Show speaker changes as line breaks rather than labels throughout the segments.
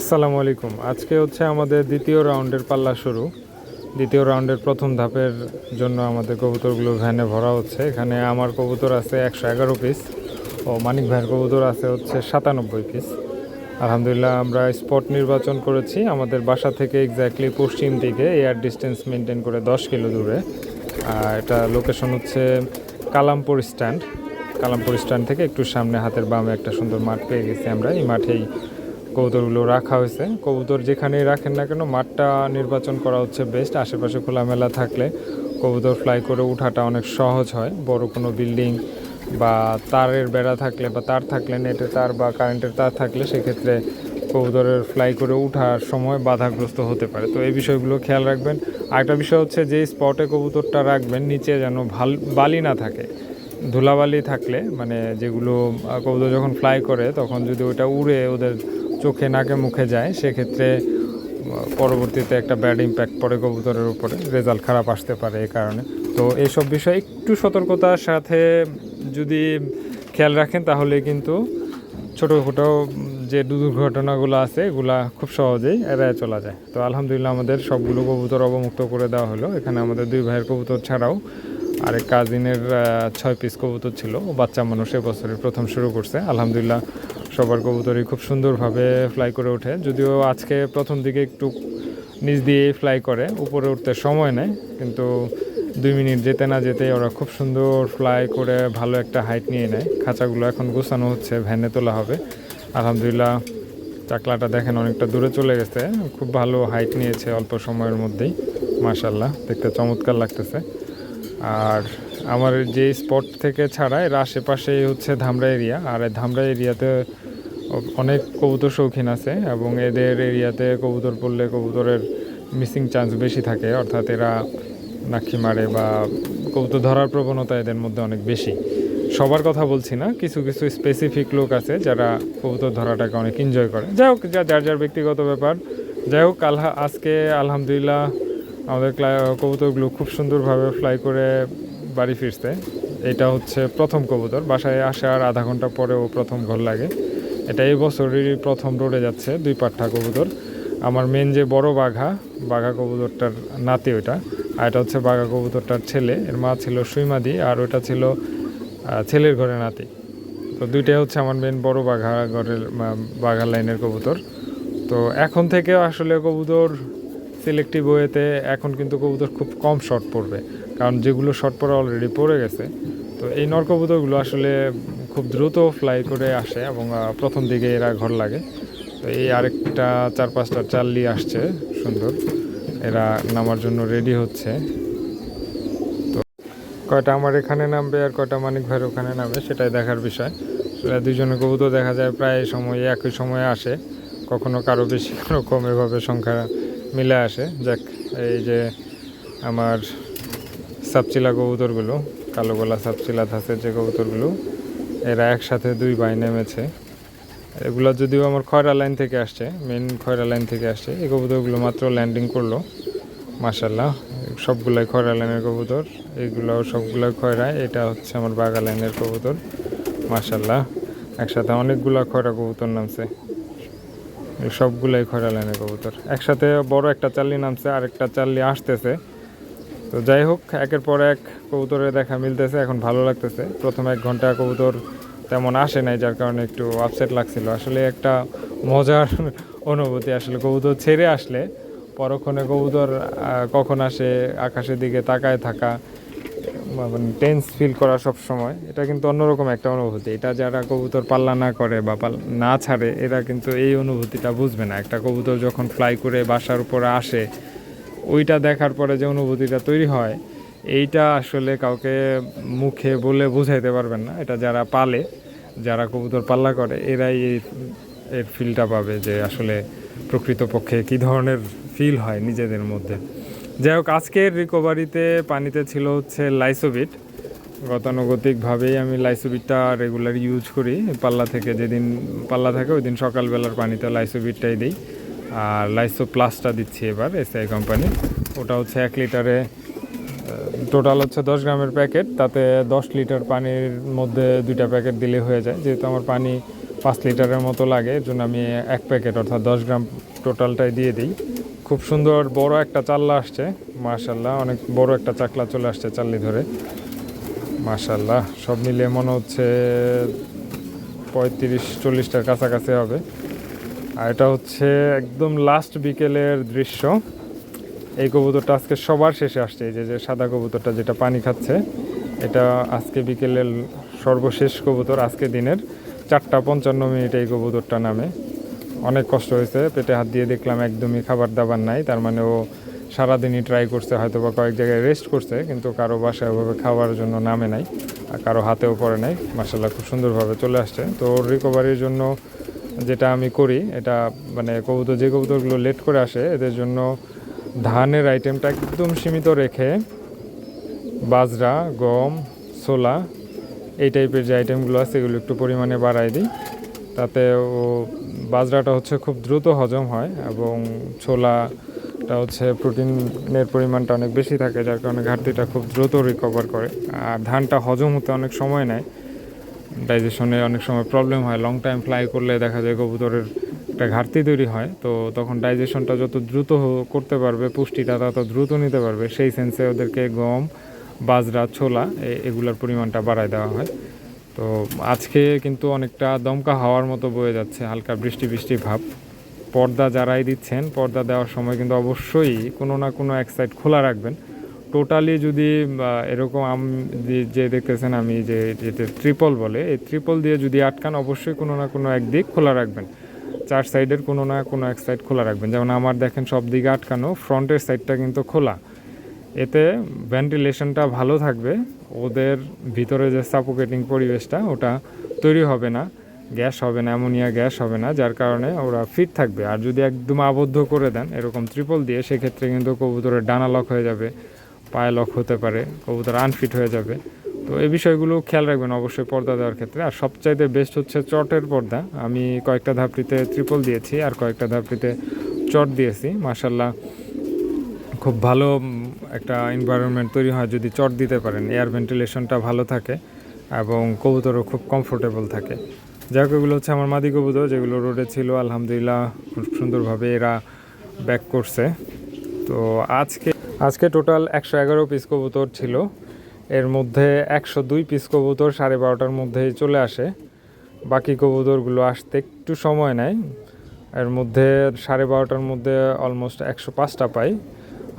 আসসালামু আলাইকুম। আজকে হচ্ছে আমাদের দ্বিতীয় রাউন্ডের পাল্লা শুরু। দ্বিতীয় রাউন্ডের প্রথম ধাপের জন্য আমাদের কবুতরগুলো ভ্যানে ভরা হচ্ছে। এখানে আমার কবুতর আছে একশো এগারো পিস ও মানিক ভাইয়ের কবুতর আছে হচ্ছে সাতানব্বই পিস আলহামদুলিল্লাহ, আমরা স্পট নির্বাচন করেছি। আমাদের বাসা থেকে এক্স্যাক্টলি পশ্চিম দিকে এয়ার ডিস্টেন্স মেনটেন করে দশ কিলো দূরে। আর এটা লোকেশন হচ্ছে কালামপুর স্ট্যান্ড কালামপুর স্ট্যান্ড থেকে একটু সামনে হাতের বামে একটা সুন্দর মাঠ পেয়ে গেছি আমরা। এই মাঠেই কবুতরগুলো রাখা হয়েছে। কবুতর যেখানেই রাখেন না কেন, মাঠটা নির্বাচন করা হচ্ছে বেস্ট আশেপাশে খোলামেলা থাকলে কবুতর ফ্লাই করে ওঠাটা অনেক সহজ হয়। বড় কোনো বিল্ডিং বা তারের বেড়া থাকলে বা তার থাকলে নেটের তার বা কারেন্টের তার থাকলে সেক্ষেত্রে কবুতরের ফ্লাই করে ওঠার সময় বাধাগ্রস্ত হতে পারে। তো এই বিষয়গুলো খেয়াল রাখবেন। আরেকটা বিষয় হচ্ছে যে স্পটে কবুতরটা রাখবেন, নিচে যেন ভালো বালি না থাকে। ধুলাবালি থাকলে মানে যেগুলো কবুতর যখন ফ্লাই করে, তখন যদি ওটা উড়ে ওদের চোখে নাকে মুখে যায়, সেক্ষেত্রে পরবর্তীতে একটা ব্যাড ইম্প্যাক্ট পড়ে কবুতরের উপরে রেজাল্ট খারাপ আসতে পারে এই কারণে। তো এইসব বিষয়ে একটু সতর্কতার সাথে যদি খেয়াল রাখেন, তাহলে কিন্তু ছোটোখাটো যে দুর্ঘটনাগুলো আছে, এগুলা খুব সহজেই এড়ায় চলা যায়। তো আলহামদুলিল্লাহ আমাদের সবগুলো কবুতর অবমুক্ত করে দেওয়া হলো। এখানে আমাদের দুই ভাইয়ের কবুতর ছাড়াও আরেক কাজিনের ছয় পিস কবুতর ছিল। বাচ্চা মানুষ এবছরের প্রথম শুরু করছে। আলহামদুলিল্লাহ সবার কবুতরই খুব সুন্দরভাবে ফ্লাই করে ওঠে। যদিও আজকে প্রথম দিকে একটু নিচ দিয়ে ফ্লাই করে, উপরে উঠতে সময় নেয়, কিন্তু দুই মিনিট যেতে না যেতে ওরা খুব সুন্দর ফ্লাই করে ভালো একটা হাইট নিয়ে নেয়। খাঁচাগুলো এখন গোছানো হচ্ছে ভ্যানে তোলা হবে। আলহামদুলিল্লাহ, চাকলাটা দেখেন অনেকটা দূরে চলে গেছে। খুব ভালো হাইট নিয়েছে অল্প সময়ের মধ্যেই। মাশাল্লাহ দেখতে চমৎকার লাগতেছে। আর আমার যে স্পট থেকে ছাড়া এর আশেপাশেই হচ্ছে ধামরা এরিয়া। আর ধামরা এরিয়াতে অনেক কবুতর শৌখিন আছে এবং এদের এরিয়াতে কবুতর পড়লে কবুতরের মিসিং চান্স বেশি থাকে। অর্থাৎ এরা নাক্ষি মারে বা কবুতর ধরার প্রবণতা এদের মধ্যে অনেক বেশি। সবার কথা বলছি না, কিছু কিছু স্পেসিফিক লোক আছে যারা কবুতর ধরাটাকে অনেক এনজয় করে। যাই হোক, যা, যার যার ব্যক্তিগত ব্যাপার। যাই হোক, আলহা, আজকে আলহামদুলিল্লাহ আমাদের কবুতরগুলো খুব সুন্দরভাবে ফ্লাই করে বাড়ি ফিরছে। এটা হচ্ছে প্রথম কবুতর, বাসায় আসার আধা ঘণ্টা পরেও প্রথম ঘর লাগে। এটা এই বছরেরই প্রথম রোডে যাচ্ছে দুই পাঠা কবুতর। আমার মেন যে বড় বাঘা বাঘা কবুতরটার নাতি ওইটা, আর এটা হচ্ছে বাঘা কবুতরটার ছেলে। এর মা ছিল সুইমাদি আর ওটা ছিল ছেলের ঘরে নাতি। তো দুইটাই হচ্ছে আমার মেন বড় বাঘা ঘরের বাঘা লাইনের কবুতর। তো এখন থেকে আসলে কবুতর সিলেক্টিভ ওয়েতে এখন কিন্তু কবুতর খুব কম শর্ট পড়বে। কারণ যেগুলো শর্ট পড়া অলরেডি পড়ে গেছে। তো এই নর কবুতরগুলো আসলে খুব দ্রুত ফ্লাই করে আসে এবং প্রথম দিকে এরা ঘর লাগে। তো এই আরেকটা চার পাঁচটা চাল্লি আসছে, সুন্দর। এরা নামার জন্য রেডি হচ্ছে। তো কয়টা আমার এখানে নামবে আর কয়টা মানিক ভাইয়ের ওখানে নামবে সেটাই দেখার বিষয়। এরা দুজনে কবুতর দেখা যায় প্রায় সময় একই সময়ে আসে। কখনো কারও বেশি কারও কম এভাবে সংখ্যা মিলে আসে। যাক, এই যে আমার সাপচিলা কবুতরগুলো, কালো গলা সাপচিলা ধাসের যে কবুতরগুলো, এরা একসাথে দুই ভাই নেমেছে। এগুলো যদিও আমার খয়রা লাইন থেকে আসছে মেন খয়রা লাইন থেকে আসছে। এই কবুতরগুলো মাত্র ল্যান্ডিং করল। মাসাল্লাহ সবগুলাই খয়রা লাইনের কবুতর। এইগুলো সবগুলোই খয়রা, এটা হচ্ছে আমার বাগা লাইনের কবুতর। মাসাল্লাহ একসাথে অনেকগুলা খয়রা কবুতর নামছে। সবগুলাই খয়রা লাইনের কবুতর। একসাথে বড় একটা চাল্লি নামছে আর একটা চাল্লি আসতেছে। তো যাই হোক, একের পর এক কবুতরের দেখা মিলতেছে, এখন ভালো লাগতেছে। প্রথম এক ঘণ্টা কবুতর তেমন আসে নাই, যার কারণে একটু আপসেট লাগছিল। আসলে একটা মজার অনুভূতি, আসলে কবুতর ছেড়ে আসলে পরক্ষণে কবুতর কখন আসে, আকাশের দিকে তাকায় থাকা মানে টেন্স ফিল করা সব সময়, এটা কিন্তু অন্যরকম একটা অনুভূতি। এটা যারা কবুতর পাল্লা না করে বা না ছাড়ে, এরা কিন্তু এই অনুভূতিটা বুঝবে না। একটা কবুতর যখন ফ্লাই করে বাসার উপরে আসে, ওইটা দেখার পরে যে অনুভূতিটা তৈরি হয়, এইটা আসলে কাউকে মুখে বলে বোঝাইতে পারবেন না। এটা যারা পালে, যারা কবুতর পাল্লা করে, এরাই এই এর ফিলটা পাবে যে আসলে প্রকৃতপক্ষে কী ধরনের ফিল হয় নিজেদের মধ্যে। যাই হোক, আজকের রিকভারিতে পানিতে ছিল হচ্ছে লাইসোবিট গতানুগতিকভাবেই আমি লাইসোবিটটা রেগুলার ইউজ করি। পাল্লা থেকে যেদিন পাল্লা থাকে ওই দিন সকালবেলার পানিতে লাইসোবিটটাই দিই। আর লাইসো প্লাসটা দিচ্ছি এবার এসআই কোম্পানি ওটা হচ্ছে এক লিটারে টোটাল হচ্ছে দশ গ্রামের প্যাকেট। তাতে দশ লিটার পানির মধ্যে দুইটা প্যাকেট দিলে হয়ে যায়। যেহেতু আমার পানি পাঁচ লিটারের মতো লাগে, এর জন্য আমি এক প্যাকেট অর্থাৎ দশ গ্রাম টোটালটাই দিয়ে দিই। খুব সুন্দর বড় একটা চাল্লা আসছে মাশাল্লাহ অনেক বড় একটা চাকলা চলে আসছে চাল্লি ধরে। মাশাল্লাহ সব মিলিয়ে মনে হচ্ছে পঁয়ত্রিশ চল্লিশটার কাছাকাছি হবে। আর এটা হচ্ছে একদম লাস্ট বিকেলের দৃশ্য। এই কবুতরটা আজকে সবার শেষে আসছে, এই যে সাদা কবুতরটা যেটা পানি খাচ্ছে, এটা আজকে বিকেলের সর্বশেষ কবুতর আজকে দিনের চারটা পঞ্চান্ন মিনিটে এই কবুতরটা নামে। অনেক কষ্ট হয়েছে। পেটে হাত দিয়ে দেখলাম একদমই খাবার দাবার নাই। তার মানে ও সারাদিনই ট্রাই করছে হয়তো বা কয়েক জায়গায় রেস্ট করছে, কিন্তু কারও বাসায় ওভাবে খাওয়ার জন্য নামে নাই আর কারও হাতেও পড়ে নাই। মাসাল্লাহ খুব সুন্দরভাবে চলে আসছে। তো ওর রিকভারির জন্য যেটা আমি করি, এটা মানে কবুতর, যে কবুতরগুলো লেট করে আসে, এদের জন্য ধানের আইটেমটা একদম সীমিত রেখে বাজরা, গম, ছোলা, এই টাইপের যে আইটেমগুলো আছে, এগুলো একটু পরিমাণে বাড়াই দিই। তাতে ও বাজরাটা হচ্ছে খুব দ্রুত হজম হয় এবং ছোলাটা হচ্ছে প্রোটিনের পরিমাণটা অনেক বেশি থাকে, যার কারণে ঘাটতিটা খুব দ্রুত রিকভার করে। আর ধানটা হজম হতে অনেক সময় নেয়। ডাইজেশনে অনেক সময় প্রবলেম হয়। লং টাইম ফ্লাই করলে দেখা যায় কবুতরের একটা ঘাটতি তৈরি হয়। তো তখন ডাইজেশনটা যত দ্রুত করতে পারবে, পুষ্টিটা তত দ্রুত নিতে পারবে। সেই সেন্সে ওদেরকে গম, বাজরা, ছোলা এগুলোর পরিমাণটা বাড়ায় দেওয়া হয়। তো আজকে কিন্তু অনেকটা দমকা হাওয়ার মতো বয়ে যাচ্ছে, হালকা বৃষ্টি বৃষ্টি ভাব। পর্দা যারাই দিচ্ছেন, পর্দা দেওয়ার সময় কিন্তু অবশ্যই কোনো না কোনো এক সাইড খোলা রাখবেন। টোটালি যদি এরকম আম, যে- দেখতেছেন আমি যে, যেটা ট্রিপল বলে, এই ট্রিপল দিয়ে যদি আটকান, অবশ্যই কোনো না কোনো এক দিক খোলা রাখবেন। চার সাইডের কোনো না কোনো এক সাইড খোলা রাখবেন। যেমন আমার দেখেন সব দিকে আটকানো ফ্রন্টের সাইডটা কিন্তু খোলা। এতে ভেন্টিলেশনটা ভালো থাকবে। ওদের ভিতরে যে সাপোকেটিং পরিবেশটা, ওটা তৈরি হবে না, গ্যাস হবে না, অ্যামোনিয়া গ্যাস হবে না, যার কারণে ওরা ফিট থাকবে। আর যদি একদম আবদ্ধ করে দেন, এরকম ত্রিপল দিয়ে, সেক্ষেত্রে কিন্তু কবুতরের ডানা লক হয়ে যাবে, পায়ে লক হতে পারে, কবুতর আনফিট হয়ে যাবে। তো এই বিষয়গুলো খেয়াল রাখবেন অবশ্যই পর্দা দেওয়ার ক্ষেত্রে। আর সবচাইতে বেস্ট হচ্ছে চটের পর্দা। আমি কয়েকটা ধাপড়িতে ত্রিপল দিয়েছি, আর কয়েকটা ধাপড়িতে চট দিয়েছি। মাসাল্লাহ খুব ভালো একটা এনভায়রনমেন্ট তৈরি হয় যদি চট দিতে পারেন এয়ার ভেন্টিলেশনটা ভালো থাকে এবং কবুতরও খুব কমফোর্টেবল থাকে। যাই হোক, এগুলো হচ্ছে আমার মাদি কবুতর, যেগুলো রোডে ছিল, আলহামদুলিল্লাহ খুব সুন্দরভাবে এরা ব্যাক করছে। তো আজকে আজকে টোটাল একশো এগারো পিস কবুতর ছিল। এর মধ্যে একশো দুই পিস কবুতর সাড়ে বারোটার মধ্যেই চলে আসে। বাকি কবুতরগুলো আসতে একটু সময় নেয়। এর মধ্যে সাড়ে বারোটার মধ্যে অলমোস্ট একশো পাঁচটা পাই।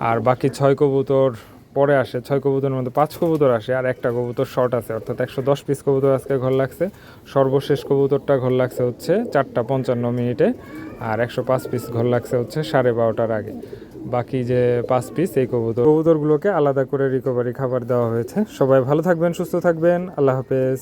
আর বাকি ছয় কবুতর পরে আসে, ছয় কবুতরের মধ্যে পাঁচ কবুতর আসে আর একটা কবুতর শর্ট আছে, অর্থাৎ একশো দশ পিস কবুতর আজকে ঘর লাগছে। সর্বশেষ কবুতরটা ঘর লাগছে হচ্ছে চারটা পঞ্চান্ন মিনিটে আর একশো পাঁচ পিস ঘর লাগছে হচ্ছে সাড়ে বারোটার আগে। বাকি যে পাঁচ পিস এই কবুতর কবুতরগুলোকে আলাদা করে রিকভারি খাবার দেওয়া হয়েছে। সবাই ভালো থাকবেন, সুস্থ থাকবেন, আল্লাহ হাফেজ।